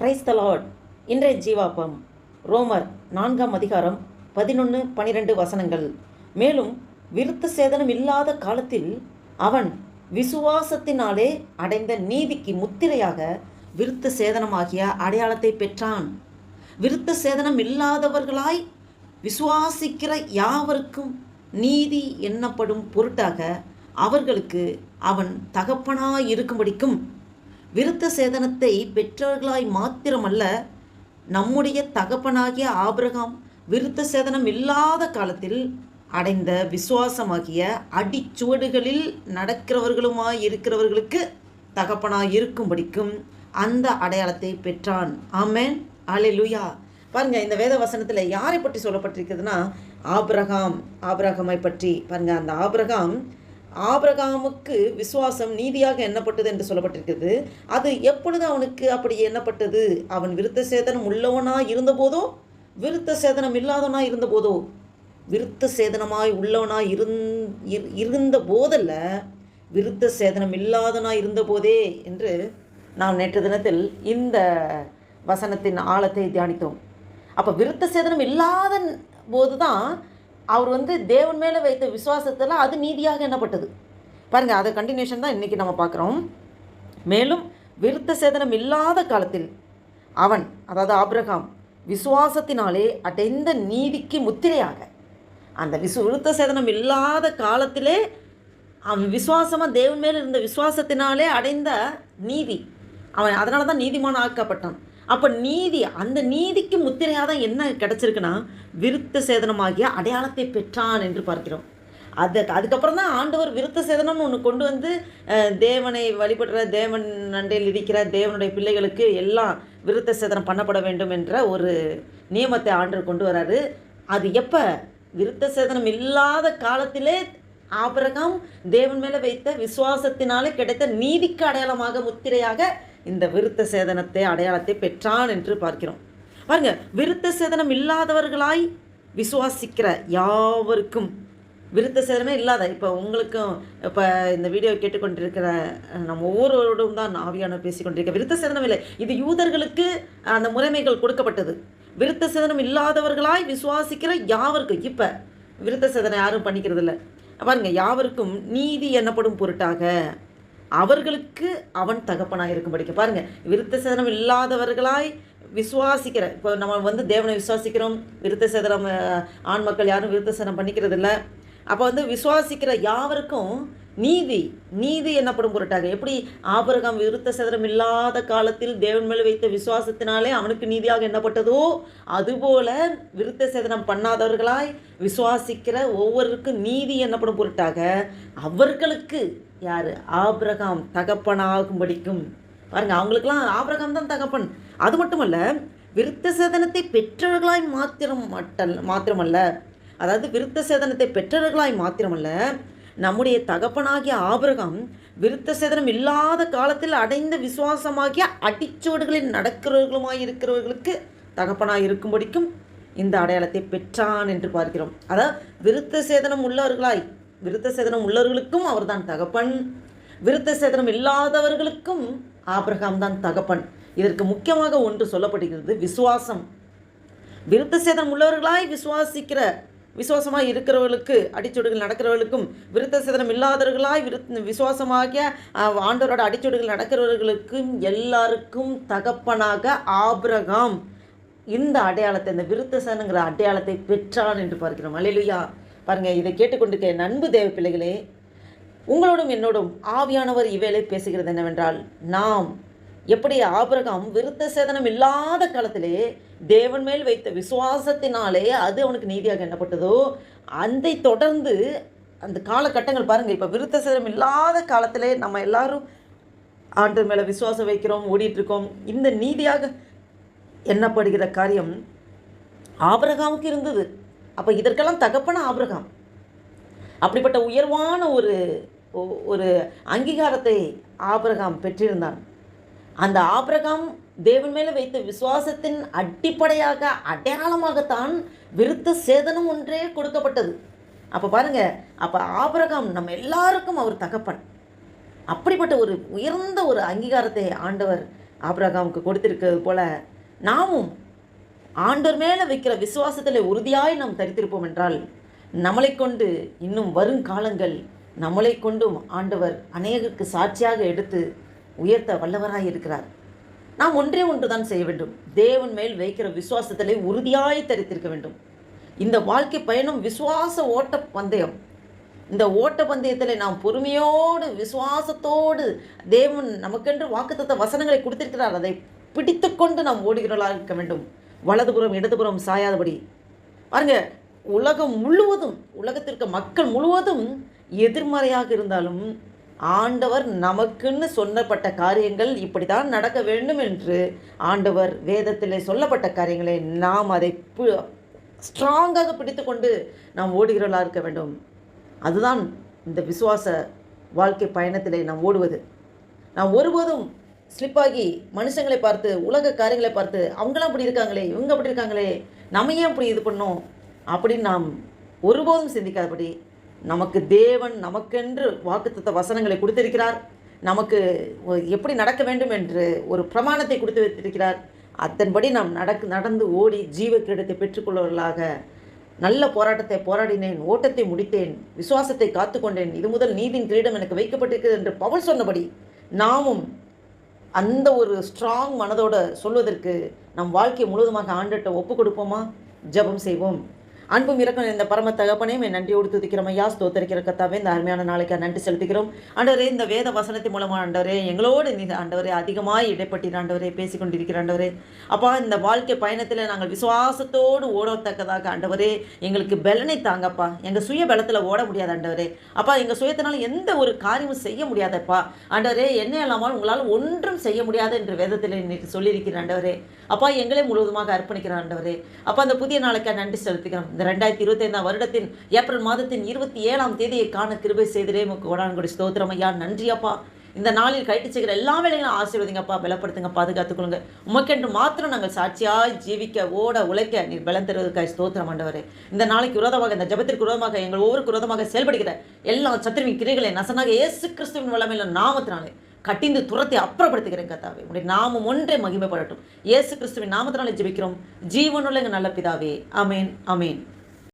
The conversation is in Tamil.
பிரைஸ் இன்றைய ஜீவாப்பம் ரோமர் நான்காம் அதிகாரம் பதினொன்று பனிரெண்டு வசனங்கள். மேலும் விருத்த சேதனம் இல்லாத காலத்தில் அவன் விசுவாசத்தினாலே அடைந்த நீதிக்கு முத்திரையாக விருத்த சேதனமாகிய அடையாளத்தை பெற்றான். விருத்த சேதனம் இல்லாதவர்களாய் விசுவாசிக்கிற யாவருக்கும் நீதி எண்ணப்படும் பொருட்டாக அவர்களுக்கு அவன் தகப்பனாய் இருக்கும்படிக்கும் விருத்த சேதனத்தை பெற்றவர்களாய் மாத்திரமல்ல நம்முடைய தகப்பனாகிய ஆபிரகாம் விருத்த சேதனம் இல்லாத காலத்தில் அடைந்த விசுவாசமாகிய அடிச்சுவடுகளில் நடக்கிறவர்களுமாய் இருக்கிறவர்களுக்கு தகப்பனாய் இருக்கும்படிக்கும் அந்த அடையாளத்தை பெற்றான். ஆமேன். ஆமென் லுயா பாருங்க இந்த வேத வசனத்தில் யாரை பற்றி சொல்லப்பட்டிருக்குதுன்னா ஆபிரகாம் ஆபிரகாமை பற்றி. பாருங்க அந்த ஆபிரகாம் ஆபிரகாமுக்கு விசுவாசம் நீதியாக எண்ணப்பட்டது என்று சொல்லப்பட்டிருக்கிறது. அது எப்பொழுது அவனுக்கு அப்படி எண்ணப்பட்டது? அவன் விருத்த சேதனம் உள்ளவனா இருந்தபோதோ? விருத்த சேதனம் இல்லாதவனா இருந்தபோதோ? விருத்த சேதனமாய் உள்ளவனாய் இருந் இரு- இருந்த போதல்ல விருத்த சேதனம் இல்லாதவனாய் இருந்தபோதே என்று நாம் நேற்று தினத்தில் இந்த வசனத்தின் ஆழத்தை தியானித்தோம். அப்போ விருத்த சேதனம் இல்லாத போது தான் அவர் வந்து தேவன் மேலே வைத்த விசுவாசத்தில் அது நீதியாக எண்ணப்பட்டது. பாருங்கள் அதை கண்டினியூஷன் தான் இன்றைக்கி நம்ம பார்க்குறோம். மேலும் விருத்த சேதனம் இல்லாத காலத்தில் அவன் அதாவது ஆப்ரஹாம் விசுவாசத்தினாலே அடைந்த நீதிக்கு முத்திரையாக அந்த விசு விருத்த சேதனம் இல்லாத காலத்திலே அவன் விசுவாசமாக தேவன் மேலே இருந்த விசுவாசத்தினாலே அடைந்த நீதி அவன் அதனால தான் நீதிமான் ஆக்கப்பட்டான். அப்போ நீதி அந்த நீதிக்கு முத்திரையாக தான் என்ன கிடச்சிருக்குன்னா விருத்த சேதனமாகிய அடையாளத்தை பெற்றான் என்று பார்க்கிறோம். அது அதுக்கப்புறம் தான் ஆண்டவர் விருத்த சேதனம்னு ஒன்று கொண்டு வந்து தேவனை வழிபடுற தேவன் நண்டையில் இருக்கிற தேவனுடைய பிள்ளைகளுக்கு எல்லாம் விருத்த சேதனம் பண்ணப்பட வேண்டும் என்ற ஒரு நியமத்தை ஆண்டவர் கொண்டு வராரு. அது எப்போ? விருத்த சேதனம் இல்லாத காலத்திலே ஆபிரகாம் தேவன் மேலே வைத்த விசுவாசத்தினாலே கிடைத்த நீதிக்கு அடையாளமாக முத்திரையாக இந்த விருத்த சேதனத்தை அடையாளத்தை பெற்றான் என்று பார்க்கிறோம். பாருங்க விருத்த சேதனம் இல்லாதவர்களாய் விசுவாசிக்கிற யாவருக்கும் விருத்த சேதனமே இல்லாத இப்போ உங்களுக்கும் இப்போ இந்த வீடியோ கேட்டுக்கொண்டிருக்கிற நம்ம ஒவ்வொருவரோடும் தான் ஆவியானவர் பேசிக்கொண்டிருக்க விருத்த சேதனம் இல்லை. இது யூதர்களுக்கு அந்த முறைமைகள் கொடுக்கப்பட்டது. விருத்த சேதனம் இல்லாதவர்களாய் விசுவாசிக்கிற யாவருக்கும் இப்போ விருத்த சேதனம் யாரும் பண்ணிக்கிறது இல்லை பாருங்க யாவருக்கும் நீதி எனப்படும் பொருட்டாக அவர்களுக்கு அவன் தகப்பனாக இருக்கும்படிக்க. பாருங்கள் விருத்த சேதனம் இல்லாதவர்களாய் விசுவாசிக்கிற இப்போ நம்ம வந்து தேவனை விசுவாசிக்கிறோம் விருத்த சேதனம் ஆண் மக்கள் யாரும் விருத்த சேதனம் பண்ணிக்கிறது இல்லை அப்போ வந்து விசுவாசிக்கிற யாவருக்கும் நீதி நீதி என்னப்படும் பொருட்டாக? எப்படி ஆபிரகாம் விருத்த சேதனம் இல்லாத காலத்தில் தேவன் மேல் வைத்த விசுவாசத்தினாலே அவனுக்கு நீதியாக எண்ணப்பட்டதோ? அதுபோல விருத்த சேதனம் பண்ணாதவர்களாய் விசுவாசிக்கிற ஒவ்வொருக்கும் நீதி என்னப்படும் பொருட்டாக? அவர்களுக்கு யார்? ஆபிரகாம் தகப்பனாகும்படிக்கும். பாருங்க அவங்களுக்கெல்லாம் ஆபிரகாம் தான் தகப்பன். அது மட்டுமல்ல விருத்த சேதனத்தை பெற்றவர்களாய் மாத்திரம் மட்டல் மாத்திரமல்ல. அதாவது விருத்த சேதனத்தை பெற்றவர்களாய் மாத்திரமல்ல நம்முடைய தகப்பனாகிய ஆபிரகாம் விருத்த சேதனம் இல்லாத காலத்தில் அடைந்த விசுவாசமாகிய அடிச்சுவடுகளில் நடக்கிறவர்களுமாய் இருக்கிறவர்களுக்கு தகப்பனாக இருக்கும்படிக்கும் இந்த அடையாளத்தை பெற்றான் என்று பார்க்கிறோம். அதாவது விருத்த சேதனம் உள்ளவர்களாய் விருத்த சேதனம் உள்ளவர்களுக்கும் அவர்தான் தகப்பன். விருத்த சேதனம் இல்லாதவர்களுக்கும் ஆபிரகாம் தான் தகப்பன். இதற்கு முக்கியமாக ஒன்று சொல்லப்படுகிறது விசுவாசம். விருத்த சேதனம் உள்ளவர்களாய் விசுவாசிக்கிற விசுவாசமாக இருக்கிறவர்களுக்கு அடிச்சுடுகள் நடக்கிறவர்களுக்கும் விருத்த சேதனம் இல்லாதவர்களாய் விருத் விசுவாசமாகிய ஆண்டவரோட அடிச்சுடுகள் நடக்கிறவர்களுக்கும் எல்லாருக்கும் தகப்பனாக ஆபிரகாம் இந்த அடையாளத்தை இந்த விருத்த சேதனங்கிற அடையாளத்தை பெற்றான் என்று பார்க்கிறோம். அல்லேலூயா பாருங்கள் இதை கேட்டுக்கொண்டிருக்க நண்பு தேவ பிள்ளைகளே உங்களோடும் என்னோடும் ஆவியானவர் இவேளை பேசுகிறது என்னவென்றால் நாம் எப்படி ஆபரகம் விருத்த சேதனம் இல்லாத காலத்திலே தேவன் மேல் வைத்த விசுவாசத்தினாலே அது அவனுக்கு நீதியாக எண்ணப்பட்டதோ அந்த தொடர்ந்து அந்த காலகட்டங்கள் பாருங்கள் இப்போ விருத்த சேதனம் இல்லாத காலத்திலே நம்ம எல்லாரும் ஆண்டு மேலே விசுவாசம் வைக்கிறோம் ஓடிட்டுருக்கோம். இந்த நீதியாக எண்ணப்படுகிற காரியம் ஆபரகாமுக்கு இருந்தது. அப்போ இதற்கெல்லாம் தகப்பன ஆபிரகாம். அப்படிப்பட்ட உயர்வான ஒரு ஒ- ஒரு அங்கீகாரத்தை ஆபிரகாம் பெற்றிருந்தான். அந்த ஆபிரகாம் தேவன் மேலே வைத்த விசுவாசத்தின் அடிப்படையாக அடையாளமாகத்தான் விருத்த சேதனம் ஒன்றே கொடுக்கப்பட்டது. அப்போ பாருங்க அப்போ ஆபிரகாம் நம்ம எல்லாருக்கும் அவர் தகப்பன். அப்படிப்பட்ட ஒரு உயர்ந்த ஒரு அங்கீகாரத்தை ஆண்டவர் ஆபிரகாமுக்கு கொடுத்திருக்கிறது போல நாமும் ஆண்டவர் மேலே வைக்கிற விசுவாசத்தில் உறுதியாய் நாம் தரித்திருப்போம் என்றால் நம்மளை கொண்டு இன்னும் வருங்காலங்கள் நம்மளை கொண்டும் ஆண்டவர் அநேகருக்கு சாட்சியாக எடுத்து உயர்த்த வல்லவராக இருக்கிறார். நாம் ஒன்றே ஒன்று தான் செய்ய வேண்டும். தேவன் மேல் வைக்கிற விசுவாசத்திலே உறுதியாய் தரித்திருக்க வேண்டும். இந்த வாழ்க்கை பயணம் விசுவாச ஓட்ட பந்தயம். இந்த ஓட்ட பந்தயத்தில் நாம் பொறுமையோடு விசுவாசத்தோடு தேவன் நமக்கென்று வாக்குத்தத்த வசனங்களை கொடுத்திருக்கிறார். அதை பிடித்துக்கொண்டு நாம் ஓடுகிறவர்களாக இருக்க வேண்டும். வலதுபுறம் இடதுபுறம் சாயாதபடி. பாருங்க உலகம் முழுவதும் உலகத்திற்கு மக்கள் முழுவதும் எதிர்மறையாக இருந்தாலும் ஆண்டவர் நமக்குன்னு சொன்னப்பட்ட காரியங்கள் இப்படி தான் நடக்க வேண்டும் என்று ஆண்டவர் வேதத்தில் சொல்லப்பட்ட காரியங்களை நாம் அதை ஸ்ட்ராங்காக ஸ்ட்ராங்காக பிடித்துக்கொண்டு நாம் ஓடுகிறவர்களாக இருக்க வேண்டும். அதுதான் இந்த விசுவாச வாழ்க்கை பயணத்தில் நாம் ஓடுவது. நாம் ஒருபோதும் ஸ்லிப்பாகி மனுஷங்களை பார்த்து உலக காரியங்களை பார்த்து அவங்களாம் அப்படி இருக்காங்களே இவங்க அப்படி இருக்காங்களே நம்ம ஏன் அப்படி இது பண்ணோம்? அப்படின்னு நாம் ஒருபோதும் சிந்திக்காதபடி நமக்கு தேவன் நமக்கென்று வாக்குத்தத்த வசனங்களை கொடுத்திருக்கிறார். நமக்கு எப்படி நடக்க வேண்டும் என்று ஒரு பிரமாணத்தை கொடுத்து வைத்திருக்கிறார். அதன்படி நாம் நடக்கு நடந்து ஓடி ஜீவ கிரீடத்தை பெற்றுக்கொள்வர்களாக நல்ல போராட்டத்தை போராடினேன் ஓட்டத்தை முடித்தேன் விசுவாசத்தை காத்துக்கொண்டேன் இது முதல் நீதியின் கிரீடம் எனக்கு வைக்கப்பட்டிருக்கிறது என்று பவுல் சொன்னபடி நாமும் அந்த ஒரு ஸ்ட்ராங் மனதோட சொல்வதற்கு நம் வாழ்க்கை முழுவதுமாக ஆண்டுகிட்ட ஒப்பு கொடுப்போமா? ஜெபம் செய்வோம். அன்பும் இறக்கம் இந்த பரம தகப்பனையும் என் நன்றியோடு துதிக்கிறோம் ஐயா. ஸ்தோத்தரிக்கிற கத்தாவே இந்த அருமையான நாளைக்கு நன்றி செலுத்துகிறோம். ஆண்டவரே இந்த வேத வசனத்தின் மூலமாக ஆண்டவரே எங்களோடு நீ ஆண்டவரே அதிகமாக இடைப்பட்டீர் ஆண்டவரே பேசிக்கொண்டிருக்கிற ஆண்டவரே. அப்பா இந்த வாழ்க்கை பயணத்தில் நாங்கள் விசுவாசத்தோடு ஓடத்தக்கதாக ஆண்டவரே எங்களுக்கு பலனை தாங்கப்பா. எங்கள் சுய பலத்தில் ஓட முடியாது ஆண்டவரே. அப்பா எங்கள் சுயத்தினால் எந்த ஒரு காரியமும் செய்ய முடியாதப்பா. ஆண்டவரே என்ன இல்லாமல் உங்களால் ஒன்றும் செய்ய முடியாது என்று வேதத்தில் இன்னைக்கு சொல்லியிருக்கிற ஆண்டவரே. அப்பா எங்களே முழுவதுமாக அர்ப்பணிக்கிற ஆண்டவரே. அப்பா அந்த புதிய நாளைக்கு நன்றி செலுத்துகிறோம். இந்த ரெண்டாயிரத்தி இருபத்தைந்தாம் வருடத்தின் ஏப்ரல் மாதத்தின் இருபத்தி ஏழாம் தேதியை காண கிருபை செய்திரே. முக்கு கொடான்குடி ஸ்தோத்திரம் ஐயா. நன்றியப்பா இந்த நாளில் கைட்டு செய்கிற எல்லா வேலைகளும் ஆசீர்வதிங்கப்பா பலப்படுத்துங்க பாதுகாத்துக்கொள்ளுங்க உமக்கென்று மாத்திரம் நாங்கள் சாட்சியாய் ஜீவிக்க ஓட உழைக்க நீர் பலம் தருவதற்காக ஸ்தோத்திரம் ஆண்டவரே. இந்த நாளைக்கு விரோதமாக இந்த ஜபத்திற்கு விரோதமாக எங்கள் ஒவ்வொரு விரோதமாக செயல்படுகிற எல்லா சத்திரவின் கிரிகளை நசனாக இயேசு கிறிஸ்துவின் வளமையில நாமத்தினாலே கட்டிந்து துரத்தை அப்புறப்படுத்துகிறேன் கத்தாவே உடைய நாமம் ஒன்றே மகிமைப்படட்டும். இயேசு கிறிஸ்துவின் நாமத்தினால ஜெபிக்கிறோம். ஜீவனுள்ள எங்கள் நல்ல பிதாவே. அமேன் அமேன்